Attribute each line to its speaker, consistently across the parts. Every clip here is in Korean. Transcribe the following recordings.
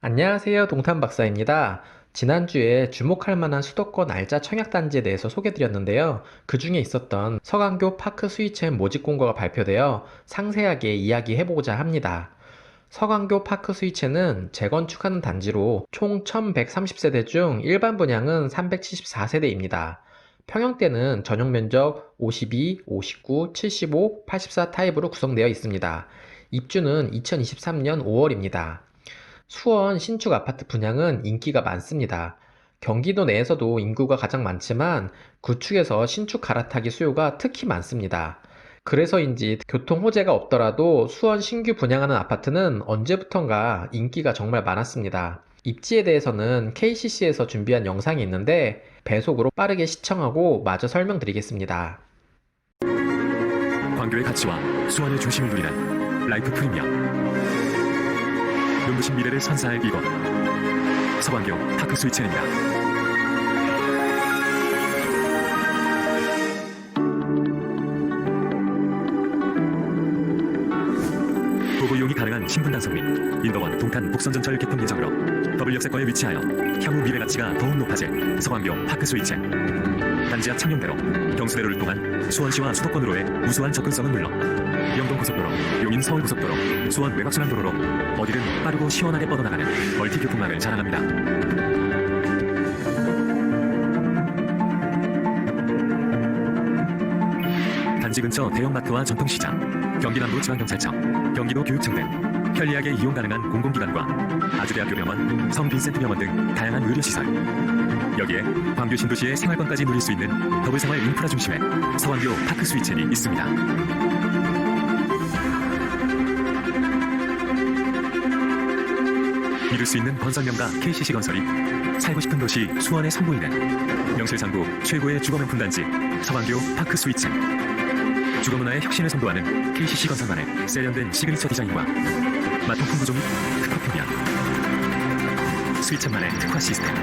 Speaker 1: 안녕하세요. 동탄 박사입니다. 지난주에 주목할 만한 수도권 알짜 청약단지에 대해서 소개드렸는데요. 그 중에 있었던 서강교 파크 스위첸 모집 공고가 발표되어 상세하게 이야기해보고자 합니다. 서강교 파크 스위첸은 재건축하는 단지로 총 1130세대 중 일반 분양은 374세대입니다. 평형대는 전용 면적 52, 59, 75, 84 타입으로 구성되어 있습니다. 입주는 2023년 5월입니다. 수원 신축 아파트 분양은 인기가 많습니다. 경기도 내에서도 인구가 가장 많지만 구축에서 신축 갈아타기 수요가 특히 많습니다. 그래서인지 교통 호재가 없더라도 수원 신규 분양하는 아파트는 언제부턴가 인기가 정말 많았습니다. 입지에 대해서는 KCC에서 준비한 영상이 있는데 배속으로 빠르게 시청하고 마저 설명드리겠습니다.
Speaker 2: 광교의 가치와 수원의 중심을 누리는 라이프 프리미엄 눈부신 미래를 선사할 이곳 서광교 파크 스위첸입니다. 보고 이용이 가능한 신분 단속 및 인도원 동탄 북선전철 개통 예정으로 더블 역세권에 위치하여 향후 미래 가치가 더욱 높아질 서광교 파크 스위첸 단지 앞 창녕대로 경수대로를 통한 수원시와 수도권으로의 우수한 접근성은 물론 영동 고속도로, 용인 서울 고속도로, 수원 외곽순환 도로로 어디든 빠르고 시원하게 뻗어나가는 멀티 교통망을 자랑합니다. 단지 근처 대형마트와 전통시장, 경기남부 지방경찰청, 경기도 교육청 등 편리하게 이용 가능한 공공기관과 아주대학교 병원, 성빈센트 병원 등 다양한 의료시설 여기에 광교 신도시의 생활권까지 누릴 수 있는 더블생활 인프라 중심의 서광교 파크 스위첸이 있습니다. 믿을 수 있는 건설명가 KCC 건설이 살고 싶은 도시 수원에 선보이는 명실상부 최고의 주거 명품 단지 서광교 파크 스위첸 주거 문화의 혁신을 선도하는 KCC 건설만의 세련된 시그니처 디자인과 맛통풍 구조 및 특화 표면 스위첸만의 특화 시스템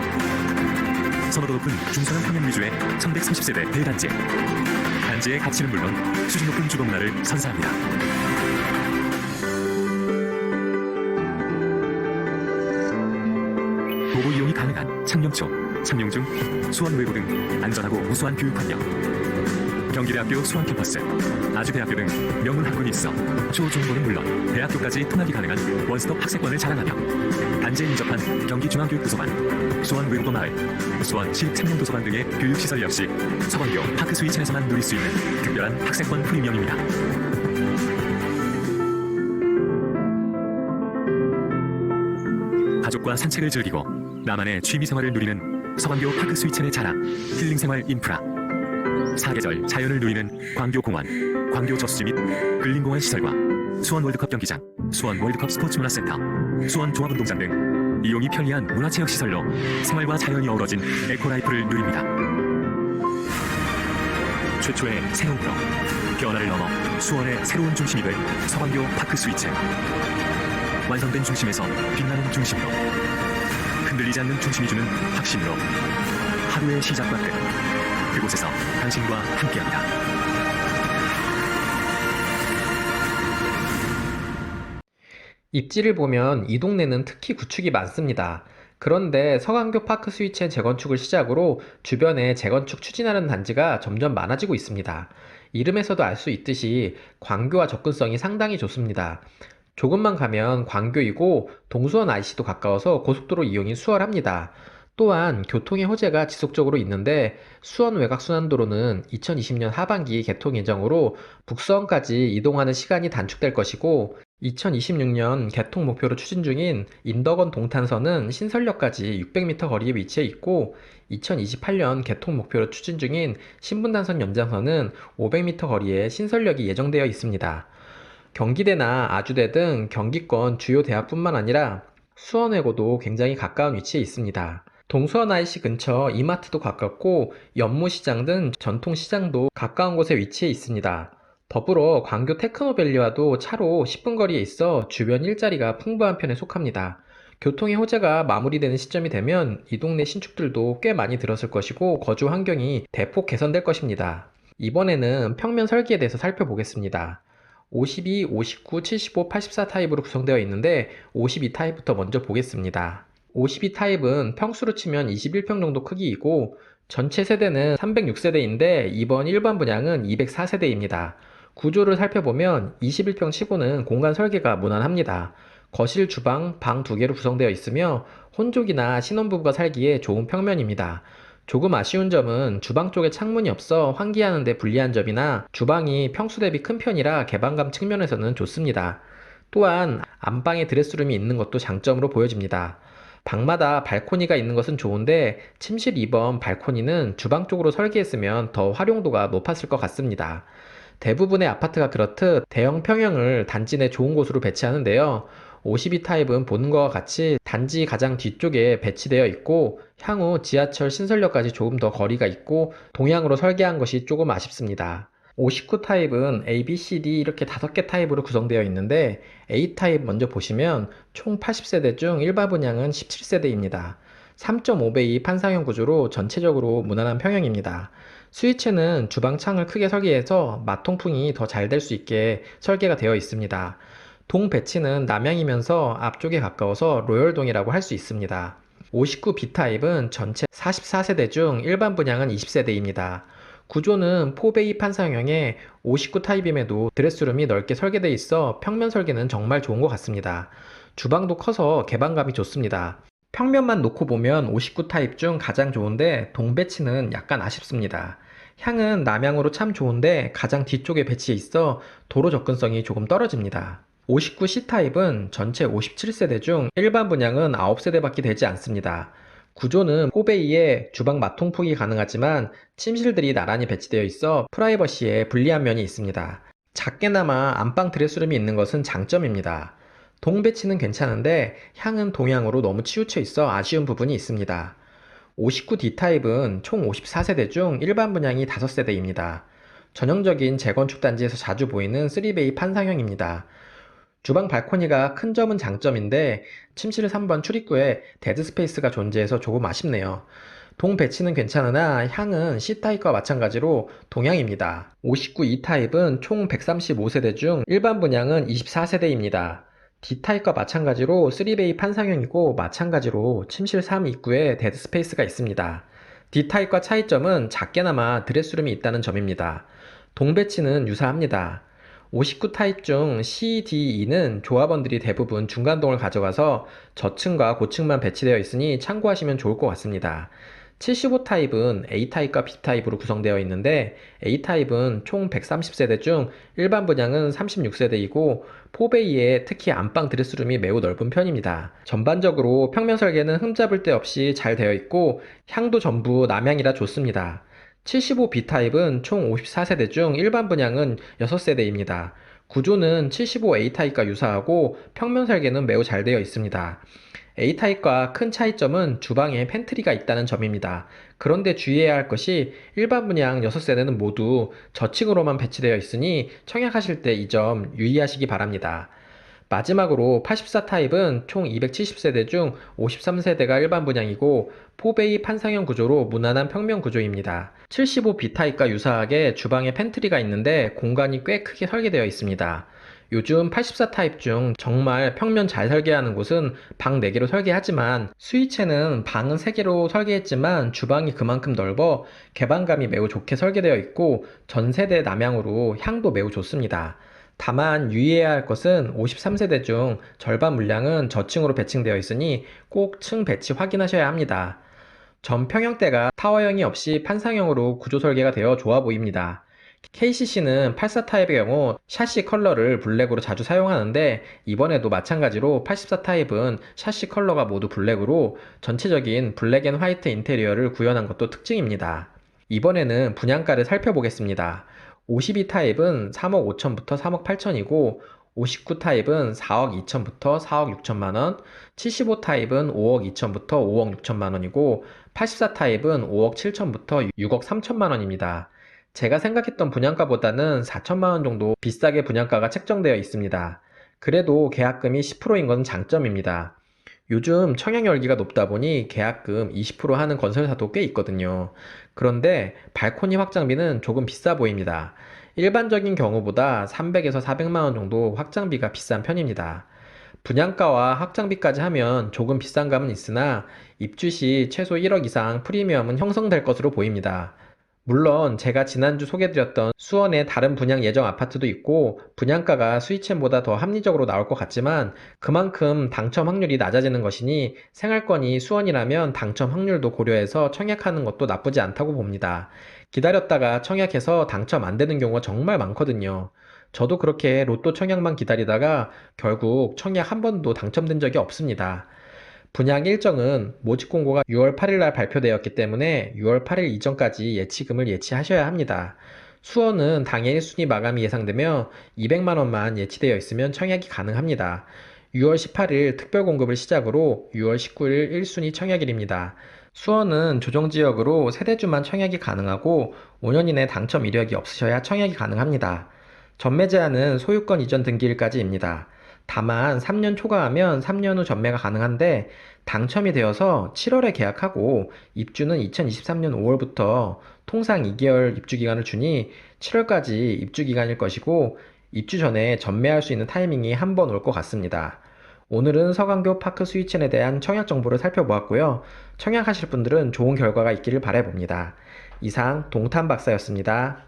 Speaker 2: 선호도 높은 중소형 평형 위주의 1130세대 대단지 단지의 가치는 물론 수준 높은 주거 문화를 선사합니다. 도보 이용이 가능한 창녕초, 창녕중, 수원 외고 등 안전하고 우수한 교육 환경 경기대학교 수원 캠퍼스, 아주대학교 등 명문 학군이 있어 초중고는 물론 대학교까지 통합이 가능한 원스톱 학생권을 자랑하며 단지에 인접한 경기중앙교육도서관, 수원 외국어 마을, 수원 시립창녕도서관 등의 교육시설 역시 서광교 파크 스위첸에서만 누릴 수 있는 특별한 학생권 프리미엄입니다. 가족과 산책을 즐기고 나만의 취미 생활을 누리는 서광교 파크 스위첸의 자랑, 힐링 생활 인프라. 사계절 자연을 누리는 광교공원, 광교 저수지 및 근린공원 시설과 수원 월드컵 경기장, 수원 월드컵 스포츠 문화센터, 수원 종합운동장 등 이용이 편리한 문화체육 시설로 생활과 자연이 어우러진 에코라이프를 누립니다. 최초의 새로움으로 변화를 넘어 수원의 새로운 중심이 될 서광교 파크 스위첸. 완성된 중심에서 빛나는 중심으로 흔들리지 않는 중심이 주는 확신으로 하루의 시작과 끝 그곳에서 당신과 함께합니다.
Speaker 1: 입지를 보면 이 동네는 특히 구축이 많습니다. 그런데 서강교 파크 스위첸 재건축을 시작으로 주변에 재건축 추진하는 단지가 점점 많아지고 있습니다. 이름에서도 알 수 있듯이 광교와 접근성이 상당히 좋습니다. 조금만 가면 광교이고 동수원 IC도 가까워서 고속도로 이용이 수월합니다. 또한 교통의 호재가 지속적으로 있는데 수원 외곽순환도로는 2020년 하반기 개통 예정으로 북서원까지 이동하는 시간이 단축될 것이고 2026년 개통 목표로 추진 중인 인덕원 동탄선은 신설역까지 600m 거리에 위치해 있고 2028년 개통 목표로 추진 중인 신분단선 연장선은 500m 거리에 신설역이 예정되어 있습니다. 경기대나 아주대 등 경기권 주요 대학뿐만 아니라 수원외고도 굉장히 가까운 위치에 있습니다. 동수원 IC 근처 이마트도 가깝고 연무시장 등 전통시장도 가까운 곳에 위치해 있습니다. 더불어 광교 테크노밸리와도 차로 10분 거리에 있어 주변 일자리가 풍부한 편에 속합니다. 교통의 호재가 마무리되는 시점이 되면 이 동네 신축들도 꽤 많이 들었을 것이고 거주 환경이 대폭 개선될 것입니다. 이번에는 평면 설계에 대해서 살펴보겠습니다. 52, 59, 75, 84 타입으로 구성되어 있는데 52 타입부터 먼저 보겠습니다. 52 타입은 평수로 치면 21평 정도 크기이고 전체 세대는 306세대인데 이번 일반 분양은 204세대입니다. 구조를 살펴보면 21평 치고는 공간 설계가 무난합니다. 거실, 주방, 방 두 개로 구성되어 있으며 혼족이나 신혼부부가 살기에 좋은 평면입니다. 조금 아쉬운 점은 주방 쪽에 창문이 없어 환기하는데 불리한 점이나 주방이 평수 대비 큰 편이라 개방감 측면에서는 좋습니다. 또한 안방에 드레스룸이 있는 것도 장점으로 보여집니다. 방마다 발코니가 있는 것은 좋은데 침실 2번 발코니는 주방 쪽으로 설계했으면 더 활용도가 높았을 것 같습니다. 대부분의 아파트가 그렇듯 대형 평형을 단지 내 좋은 곳으로 배치하는데요. 52 타입은 것과 같이 단지 가장 뒤쪽에 배치되어 있고 향후 지하철 신설역까지 조금 더 거리가 있고 동향으로 설계한 것이 조금 아쉽습니다. 59 타입은 A, B, C, D 이렇게 다섯 개 타입으로 구성되어 있는데 A 타입 먼저 보시면 총 80세대 중 일반 분양은 17세대입니다. 3.5배의 판상형 구조로 전체적으로 무난한 평형입니다. 스위치는 주방 창을 크게 설계해서 맛통풍이 더 잘 될 수 있게 설계가 되어 있습니다. 동 배치는 남향이면서 앞쪽에 가까워서 로열동이라고 할 수 있습니다. 59 B타입은 전체 44세대 중 일반 분양은 20세대입니다. 구조는 4베이 판상형에 59 타입임에도 드레스룸이 넓게 설계되어 있어 평면 설계는 정말 좋은 것 같습니다. 주방도 커서 개방감이 좋습니다. 평면만 놓고 보면 59 타입 중 가장 좋은데 동배치는 약간 아쉽습니다. 향은 남향으로 참 좋은데 가장 뒤쪽에 배치해 있어 도로 접근성이 조금 떨어집니다. 59 C타입은 전체 57세대 중 일반 분양은 9세대밖에 되지 않습니다. 구조는 4베이에 주방 마통풍이 가능하지만 침실들이 나란히 배치되어 있어 프라이버시에 불리한 면이 있습니다. 작게나마 안방 드레스룸이 있는 것은 장점입니다. 동 배치는 괜찮은데 향은 동향으로 너무 치우쳐 있어 아쉬운 부분이 있습니다. 59D 타입은 총 54세대 중 일반 분양이 5세대입니다. 전형적인 재건축 단지에서 자주 보이는 3베이 판상형입니다. 주방 발코니가 큰 점은 장점인데 침실 3번 출입구에 데드 스페이스가 존재해서 조금 아쉽네요. 동 배치는 괜찮으나 향은 C타입과 마찬가지로 동향입니다. 59 E타입은 총 135세대 중 일반 분양은 24세대입니다. D타입과 마찬가지로 3베이 판상형이고 마찬가지로 침실 3 입구에 데드 스페이스가 있습니다. D타입과 차이점은 작게나마 드레스룸이 있다는 점입니다. 동배치는 유사합니다. 59 타입 중 C, D, E는 조합원들이 대부분 중간동을 가져가서 저층과 고층만 배치되어 있으니 참고하시면 좋을 것 같습니다. 75 타입은 A 타입과 B 타입으로 구성되어 있는데 A 타입은 총 130세대 중 일반 분양은 36세대이고 4베이에 특히 안방 드레스룸이 매우 넓은 편입니다. 전반적으로 평면 설계는 흠잡을 데 없이 잘 되어 있고 향도 전부 남향이라 좋습니다. 75 B 타입은 총 54세대 중 일반 분양은 6세대입니다. 구조는 75 A 타입과 유사하고 평면 설계는 매우 잘 되어 있습니다. A타입과 큰 차이점은 주방에 팬트리가 있다는 점입니다. 그런데 주의해야 할 것이 일반 분양 6세대는 모두 저층으로만 배치되어 있으니 청약하실 때 이 점 유의하시기 바랍니다. 마지막으로 84 타입은 총 270세대 중 53세대가 일반 분양이고 4베이 판상형 구조로 무난한 평면 구조입니다. 75 B 타입과 유사하게 주방에 팬트리가 있는데 공간이 꽤 크게 설계되어 있습니다. 요즘 84 타입 중 정말 평면 잘 설계하는 곳은 방 4개로 설계하지만 스위치는 방은 3개로 설계했지만 주방이 그만큼 넓어 개방감이 매우 좋게 설계되어 있고 전 세대 남향으로 향도 매우 좋습니다. 다만 유의해야 할 것은 53세대 중 절반 물량은 저층으로 배치되어 있으니 꼭 층 배치 확인하셔야 합니다. 전 평형대가 타워형이 없이 판상형으로 구조 설계가 되어 좋아 보입니다. KCC는 84 타입의 경우 샤시 컬러를 블랙으로 자주 사용하는데 이번에도 마찬가지로 84 타입은 샤시 컬러가 모두 블랙으로 전체적인 블랙 앤 화이트 인테리어를 구현한 것도 특징입니다. 이번에는 분양가를 살펴보겠습니다. 52 타입은 3억 5천부터 3억 8천이고 59 타입은 4억 2천부터 4억 6천만 원, 75 타입은 5억 2천부터 5억 6천만 원이고 84 타입은 5억 7천부터 6억 3천만 원입니다. 제가 생각했던 분양가보다는 4천만 원 정도 비싸게 분양가가 책정되어 있습니다. 그래도 계약금이 10%인 건 장점입니다. 요즘 청약 열기가 높다 보니 계약금 20% 하는 건설사도 꽤 있거든요. 그런데 발코니 확장비는 조금 비싸 보입니다. 일반적인 경우보다 300에서 400만 원 정도 확장비가 비싼 편입니다. 분양가와 확장비까지 하면 조금 비싼 감은 있으나 입주 시 최소 1억 이상 프리미엄은 형성될 것으로 보입니다. 물론 제가 지난주 소개드렸던 수원의 다른 분양 예정 아파트도 있고 분양가가 수익챔보다 더 합리적으로 나올 것 같지만 그만큼 당첨 확률이 낮아지는 것이니 생활권이 수원이라면 당첨 확률도 고려해서 청약하는 것도 나쁘지 않다고 봅니다. 기다렸다가 청약해서 당첨 안 되는 경우가 정말 많거든요. 저도 그렇게 로또 청약만 기다리다가 결국 청약 한 번도 당첨된 적이 없습니다. 분양 일정은 모집 공고가 6월 8일 날 발표되었기 때문에 6월 8일 이전까지 예치금을 예치하셔야 합니다. 수원은 당해 1순위 마감이 예상되며 200만 원만 예치되어 있으면 청약이 가능합니다. 6월 18일 특별 공급을 시작으로 6월 19일 1순위 청약일입니다. 수원은 조정 지역으로 세대주만 청약이 가능하고 5년 이내 당첨 이력이 없으셔야 청약이 가능합니다. 전매 제한은 소유권 이전 등기일까지입니다. 다만 3년 초과하면 3년 후 전매가 가능한데 당첨이 되어서 7월에 계약하고 입주는 2023년 5월부터 통상 2개월 입주 기간을 주니 7월까지 입주 기간일 것이고 입주 전에 전매할 수 있는 타이밍이 한 번 올 것 같습니다. 오늘은 서강교 파크 스위첸에 대한 청약 정보를 살펴보았고요. 청약하실 분들은 좋은 결과가 있기를 바라봅니다. 이상 동탄 박사였습니다.